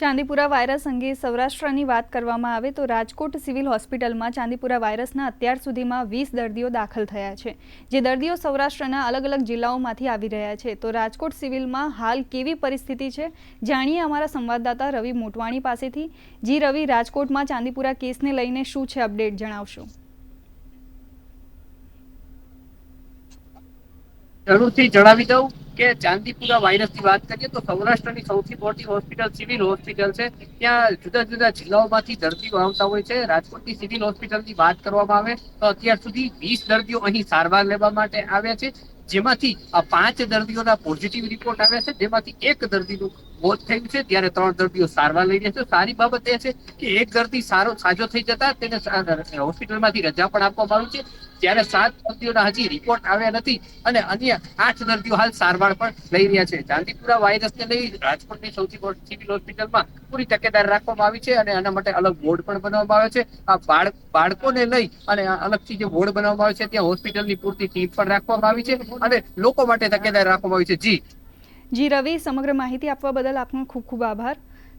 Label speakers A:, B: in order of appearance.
A: Chandipura virus અંગે સૌરાષ્ટ્રની વાત કરવામાં આવે તો રાજકોટ સિવિલ હોસ્પિટલમાં ચાંદીપુરા વાયરસના અત્યાર સુધીમાં વીસ દર્દીઓ દાખલ થયા છે. જે દર્દીઓ સૌરાષ્ટ્રના અલગ અલગ જિલ્લાઓમાંથી આવી રહ્યા છે. તો રાજકોટ સિવિલમાં હાલ કેવી પરિસ્થિતિ છે? જાણીએ અમારા સંવાદદાતા રવિ મોટવાણી પાસેથી. જી રવિ, રાજકોટમાં ચાંદીપુરા કેસને લઈને શું છે અપડેટ જણાવશો?
B: જણાવી દઉં. કે ચાંદીપુરા વાયરસની વાત કરીએ તો સૌરાષ્ટ્રની સૌથી મોટી હોસ્પિટલ સિવિલ હોસ્પિટલ છે. ત્યાં જુદા જુદા જિલ્લાઓમાંથી દર્દીઓ આવતા હોય છે. રાજકોટની સિવિલ હોસ્પિટલની વાત કરવામાં આવે તો અત્યાર સુધી વીસ દર્દીઓ અહીં સારવાર લેવા માટે આવ્યા છે. જેમાંથી આ પાંચ દર્દીઓના પોઝિટિવ રિપોર્ટ આવ્યા છે, જેમાંથી એક દર્દીનું મોત થયું છે, ત્યારે ત્રણ દર્દીઓ સારવાર લઈ રહ્યા છે. સારી બાબત એ છે કે એક દર્દી સારો સાજો થઈ જતા તેને હોસ્પિટલમાંથી રજા પણ આપવામાં આવી છે. ત્યારે સાત દર્દીઓના હજી રિપોર્ટ આવ્યા નથી અને અન્ય આઠ દર્દીઓ હાલ સારવાર પણ લઈ રહ્યા છે. ચાંદીપુરા વાયરસને લઈ રાજકોટની સૌથી મોટી સિવિલ હોસ્પિટલમાં પૂરી તકેદાર રાખવામાં આવી છે અને આના માટે અલગ બોર્ડ પણ બનાવવામાં આવે છે. આ બાળક બાળકોને લઈ અને અલગથી જે બોર્ડ બનાવવામાં આવે છે, ત્યાં હોસ્પિટલની પૂરતી ટીમ પણ રાખવામાં આવી છે. અને લોકો માટે તકેદાર રાખવામાં આવી છે. જી.
A: જી, રવિ, સમગ્ર માહિતી આપવા બદલ આપનો ખૂબ ખૂબ આભાર.